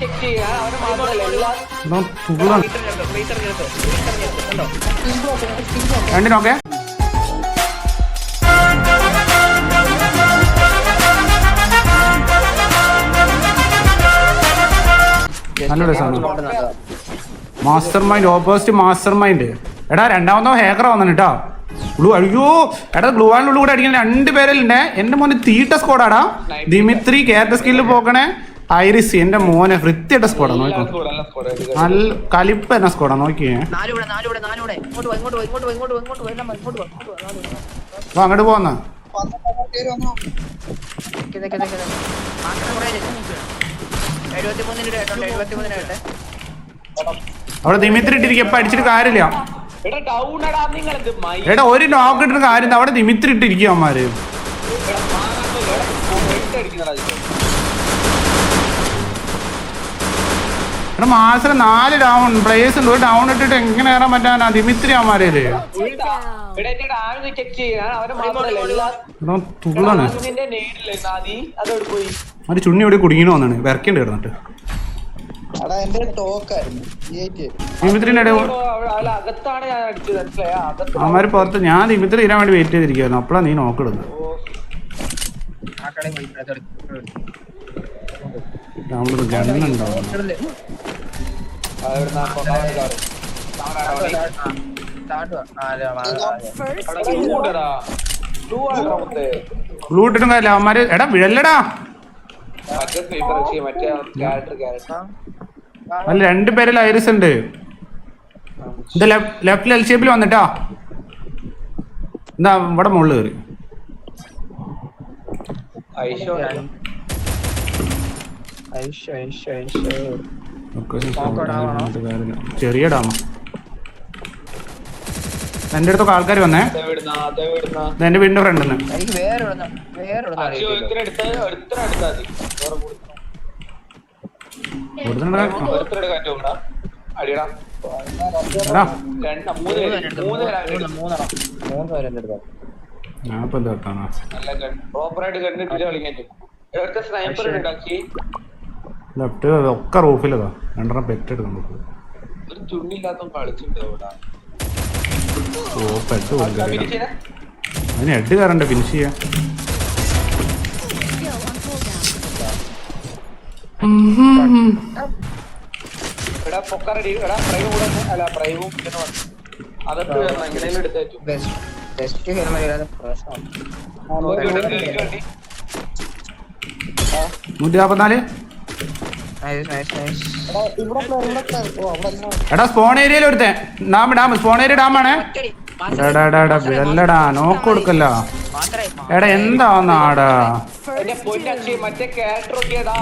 Check അവന് മാത്രമല്ല എല്ലാ രണ്ടിനൊക്കെ? നല്ല രസമാണ്. Master mind opposite master mind എടാ രണ്ടാമതോ ഹേക്കർ വന്നു കേട്ടോ ഗ്ലൂ അയ്യോ എടാ ഗ്ലൂ ആൻഡ് ഉള്ളു കൂടെ അടിക്കുന്ന രണ്ട് പേരല്ലേ? എന്റെ മോനെ തീട്ട സ്കോഡാടാ ദിമിത്രി കേരള സ്കില്ല് പോക്കണേ. ഐറിസ് എന്റെ മോനെ വൃത്തിയുടെ സ്കോഡാ നോക്കി. നല്ല കലിപ്പ് എന്ന. സ്കോഡാ നോക്കിയേ അപ്പൊ അങ്ങോട്ട് പോന്ന അവിടെ ദിമിത്രി ഇട്ടിരിക്കും എപ്പ അടിച്ചിട്ട് കാര്യമില്ല. എടാ ഡൗൺ നിങ്ങൾ എന്ത് മൈ എടാ ഒരു നോക്ക് ഇട്ടിട്ട് കാര്യം അവിടെ ദിമിത്രി ഇട്ടിരിക്കും അവന്മാര്. അടിക്കുന്നടാ ഇത്. എടാ മാസം നാല് ഡൗൺ പ്ലേസ് ഉണ്ട് ഒരു ഡൗൺ ഇട്ടിട്ട് എങ്ങനെ കയറാൻ പറ്റാനാ ദിമിത്രി എടാ തുള്ളാണ്. ചുണ്ണി ഇവിടെ കുടുങ്ങിനു എന്നാണ് വിറക്കേണ്ടി കിടന്നിട്ട്. മനസ്സിലായ? അവന്മാര് പുറത്ത് ഞാൻ ദിമിത്രി തീരാൻ വേണ്ടി വെയിറ്റ് ചെയ്തിരിക്കുന്നു അപ്പഴാ നീ നോക്കിടുന്നത് ആ കടയിൽ ഇട്ടിട്ടും കാര്യമില്ല അവന്മാര്. എടാ വിഴല്ലടാ. അല്ല രണ്ട് പേരിൽ ഐറിസ് ഉണ്ട്. ഇത് ലെഫ്റ്റ് എൽ ഷേപ്പിൽ വന്നിട്ടാ. എന്താ ഇവിടെ മുകളിൽ കയറി. ഐഷോ ഐഷോ ഐഷോ ഐഷ്. ചെറിയ ഡാമ എന്റെ അടുത്തൊക്കെ ആൾക്കാർ വന്നേ. എന്റെ വീടിന്റെ ഫ്രണ്ട് ഞാനിപ്പോ. ഞാൻ ഇപ്പൊ എന്താ വെക്കാനാ നല്ല ഗൺ പ്രോപ്പറായിട്ട് കണ്ടിട്ട് കളിക്കാൻ സ്നൈപ്പർ ഉണ്ടാക്കി ലെഫ്റ്റ് ഒക്കെ റൂഫിലതാ. രണ്ടെണ്ണം പെറ്റ് കളിച്ചിട്ടുണ്ട് ഇവിടെ ഓ പെട്ട് അതിന് ഹെഡ് കയറണ്ടേ ഫിനിഷ് എങ്ങനെയും ബെസ്റ്റ് ബെസ്റ്റ് ഹെൽമെറ്റ് പ്രശ്നം നൂറ്റി നാപ്പത്തിനാല് എടാ സ്പോൺ ഏരിയയിൽ ഒരുത്തൻ. ഡാം ഡാം സ്പോൺ ഏരിയ ഡാമാണ് ഒറ്റടി. എടാ എടാ എടാ വിടല്ലടാ നോക്ക് കൊടുക്കല്ല. എടാ എന്താ നാടാ എന്റെ പൊന്നക്ഷി മറ്റേ ക്യാരക്ടർ ഒക്കെ ഇടാ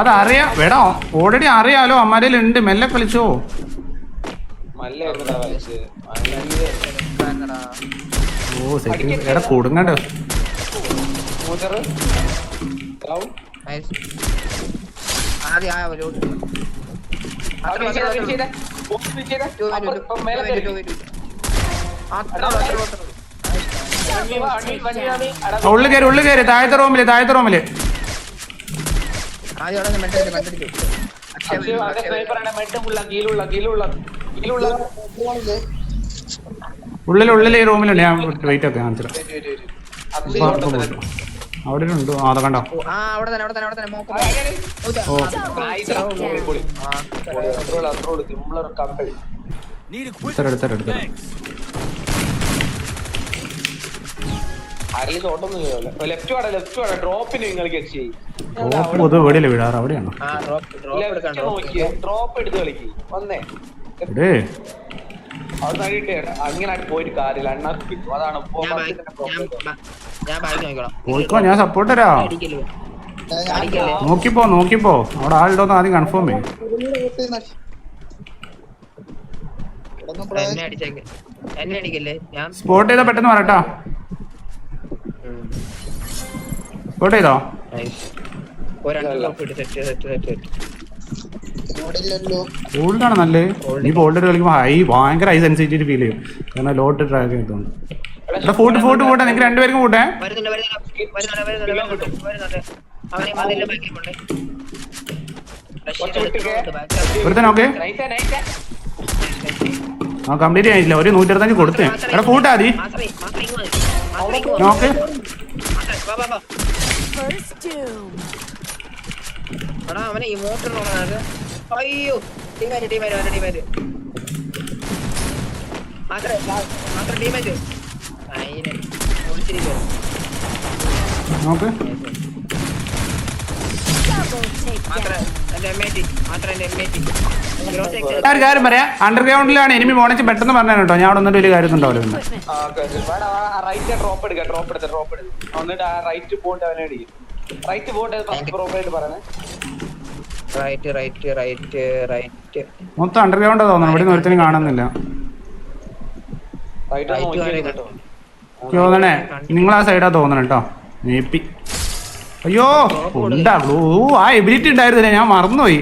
അതറിയാം. എടാ ഓൾറെഡി അറിയാലോ അമ്മാരിൽ ഉണ്ട്. മെല്ലെ കളിച്ചോ. ഓ സെറ്റ്. എടാ കൊടുങ്ങണ്ട ആദ്യം ആ ഒരു ഉള്ളു. കയറി. ഉള്ളിൽ കയറി. താഴത്തെ റൂമിൽ താഴത്തെ റൂമിൽ. ആദ്യം അവിടെ മെട്ടെടുത്ത് ഉള്ള. ഉള്ളിൽ ഉള്ളിൽ ഈ റൂമിലുണ്ട്. ഞാൻ വെയിറ്റ് ഒക്കെ കാണിച്ചിട്ട് അവിടെ ഉണ്ട് ആ അത കണ്ടോ? ആ അവിടെ തന്നെ അവിടെ തന്നെ അവിടെ തന്നെ. മോക്ക്. ഓ. എടുത്തര എടുത്തര എടുത്തര. ഓപ്പ് പൊതു വെടിയല്ലേ വിടാറ് അവിടെയാണോ? ആ ഡ്രോപ്പ് ഡ്രോപ്പ് ഡ്രോപ്പ് എടുത്ത് കളിക്ക്. വന്നേ. അങ്ങനെ ആയിട്ട് പോയിട്ട് കാര്യമില്ല. അണ്ണാ അതാണ് ഞാൻ പോയിക്കോ ഞാൻ സപ്പോർട്ട് തരാ. അടിക്കല്ലേ? ഞാൻ അടിക്കല്ലേ? നോക്കിപ്പോ നോക്കിപ്പോ. അവിടെ ആളുണ്ടോന്ന് ആദ്യം കൺഫേം ചെയ്യും. എന്നെ അടിച്ചേക്ക്. എന്നെ അടിക്കല്ലേ? ഞാൻ സ്പോട്ട് ചെയ്താ പെട്ടെന്ന് പറട്ടാ സ്പോട്ട് ചെയ്തോ? ാണ് നല്ലത്? ഈ ബോൾഡ് കളിക്കുമ്പോൾ ഹൈ ഭയങ്കര ഹൈ സെൻസിറ്റിവിറ്റി ഫീൽ ചെയ്യും. കാരണം ലോട്ട് ട്രാക്ക് ചെയ്തോണ്ട്. എടാ ഫോട്ട് ഫോട്ട് പോട്ടെ. നിങ്ങൾക്ക് രണ്ടുപേർക്കും കൂട്ടെ ഒരുത്തൻ ഓക്കെ ആ കംപ്ലീറ്റ് ആയിട്ടില്ല ഒരു നൂറ്റിരുപത്തഞ്ച് കൊടുത്തേ. എടാ കൂട്ടാ മതി നോക്ക് അയ്യോ ടീമാര് ടീമാര് ടീമാര് മാത്രേ മാത്രം ടീമാര് നോക്ക്. ഒരു കാര്യം പറയാം. അണ്ടർഗ്രൗണ്ടിലാണ് എനിമി മോണിച്ച് പെട്ടെന്ന് പറഞ്ഞു കേട്ടോ. ഞാൻ അവിടെ വന്നിട്ട് വലിയ കാര്യം ഉണ്ടാവില്ല പിന്നെ. ആ ഓക്കെ വേണം ആ റൈറ്റ് ഡ്രോപ്പ് എടുക്കുക ഡ്രോപ്പ് എടുത്ത് ഡ്രോപ്പ് എടുത്ത് എന്നിട്ട് ആ റൈറ്റ് പോയിട്ട് അവനെ അടിക്കും റൈറ്റ് പോയിട്ട് first drop right right right right മൊത്തം അണ്ടർഗ്രൗണ്ട് തോന്നുന്നു. ഇവിടെ നിന്ന് ഒരുത്തനും കാണുന്നില്ല. തോന്നണേ. നിങ്ങൾ ആ സൈഡാ തോന്നണം കേട്ടോ നേപ്പി അയ്യോ ഉണ്ടാ ഗ്ലൂ ആ എബിലിറ്റി ഉണ്ടായിരുന്നില്ല? ഞാൻ മറന്നുപോയി.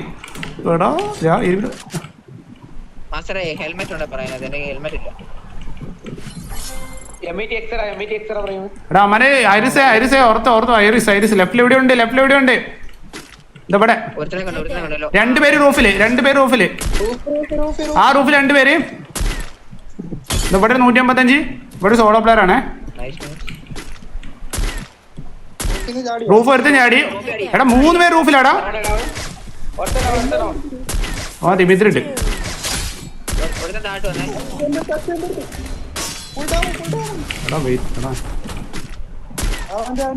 എടാ ഞാൻ മാസ്റ്ററെ ഹെൽമെറ്റ് ഉണ്ടോ പറയുന്നത്? എന്റെ ഹെൽമെറ്റ് ഇല്ല. എടാ അമ്മനെ ഐറിസേ ഐറിസേ ഓർത്തോ ഓർത്തോ ഐറിസ് ഐറിസ് ലെഫ്റ്റിൽ എവിടെ ഉണ്ട് ലെഫ്റ്റിൽ എവിടെ ഉണ്ട്. ഇതവിടെ രണ്ടുപേര് റൂഫിൽ രണ്ടുപേര് റൂഫിൽ. ആ റൂഫിൽ രണ്ടുപേര് നൂറ്റി അമ്പത്തഞ്ച് ഇവിടെ സോളോ പ്ലെയർ ആണേ. റൂഫ് എടുത്ത് ചാടി എടാ മൂന്ന് പേര് റൂഫിലാടാ ആ. എടാ വെയിറ്റ് എടാ. അവനാരും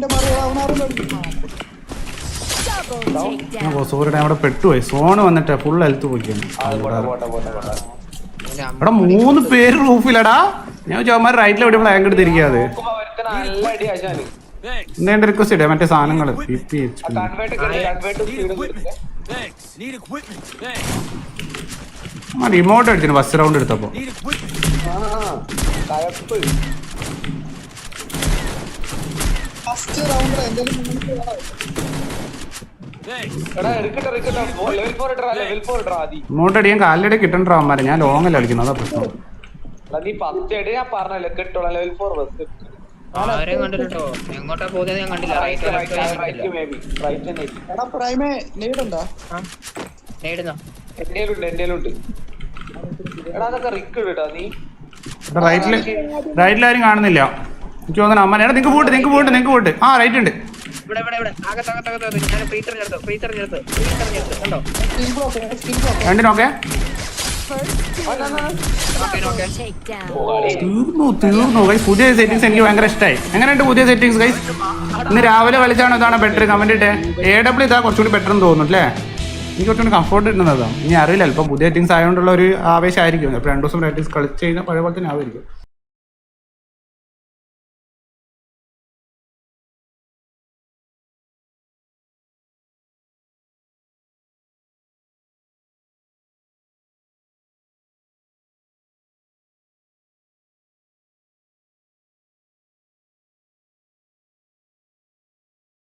ഞാൻ സോറിയുടെ അവിടെ പെട്ടുപോയി. സോണ് വന്നിട്ട് ഫുൾ ഹെൽത്ത് പോയിക്കാണ്. എടാ മൂന്ന് പേര് റൂഫിലടാ ഞാൻ ചോമാർ റൈറ്റിൽ എവിടെ ബ്ലാങ്ക് അടി ആശാന് എന്റെ റിക്വസ്റ്റ് ഇടേ മറ്റേ സാധനങ്ങൾ. റിമോട്ട് എടുത്തിന് ഫസ്റ്റ് റൗണ്ട് എടുത്തപ്പോ. ഫസ്റ്റ് റൗണ്ട് എന്തെങ്കിലും റിമോട്ട് അടിയാൻ കാലിലടി കിട്ടണ്ട അവന്മാരെ. ഞാൻ ലോങ് അല്ല കളിക്കുന്നത് അതാ പ്രശ്നം. നീ ഞാൻ പറഞ്ഞല്ലേ കിട്ടോളാം ലെവൽ ഫോർ ബസ് ആരെയും കണ്ടിട്ടോ എങ്ങോട്ടാ പോകുന്നത് ഞാൻ കണ്ടില്ല. Right right right right maybe right തന്നെ എടാ പ്രൈമേ നീടുണ്ടോ? നേടുന്നോ? എന്റേലുണ്ട് എന്റേലുണ്ട് എടാ അതൊക്കെ റിക്ക് ഇടാ നീ. എടാ റൈറ്റിൽ റൈറ്റിലാരും കാണുന്നില്ല. എനിക്ക് തോന്നണം അമ്മ എടാ നിങ്ങൾക്ക് പോട്ട് നിങ്ങക്ക് പോട്ട് നിങ്ങക്ക് പോട്ട് ആ റൈറ്റ് ഉണ്ട്. ഇവിടെ ഇവിടെ ഇവിടെ. അകത്ത് അകത്ത് അകത്ത് ഞാൻ ചേർത്ത് ഫ്രീസർ ചേർത്ത് കണ്ടോ? രണ്ടിനൊക്കെ. തീർന്നു തീർന്നു. ഗൈസ് പുതിയ സെറ്റിങ്സ് എനിക്ക് ഭയങ്കര ഇഷ്ടമായി എങ്ങനെയുണ്ട് പുതിയ സെറ്റിങ്സ് ഗൈസ് ഇന്ന് രാവിലെ കളിച്ചാണോ ഇതാണ് ബെറ്റർ കമന്റ് ഇട്ടേ. എ ഡബ്ല്യൂ ഇതാ കുറച്ചുകൂടി ബെറ്റർ എന്ന് തോന്നുന്നു അല്ലേ? എനിക്ക് കുറച്ചുകൂടി കംഫർട്ട് കിട്ടുന്നതാണ് ഇനി അറിയില്ല ഇപ്പം പുതിയ സെറ്റിങ്സ് ആയതുകൊണ്ടുള്ള ഒരു ആവേശമായിരിക്കും. ഇപ്പോൾ രണ്ട് ദിവസം പ്രാക്ടീസ് കളിച്ച് കഴിഞ്ഞാൽ പഴയ പോലെ തന്നെ ആവുമായിരിക്കും.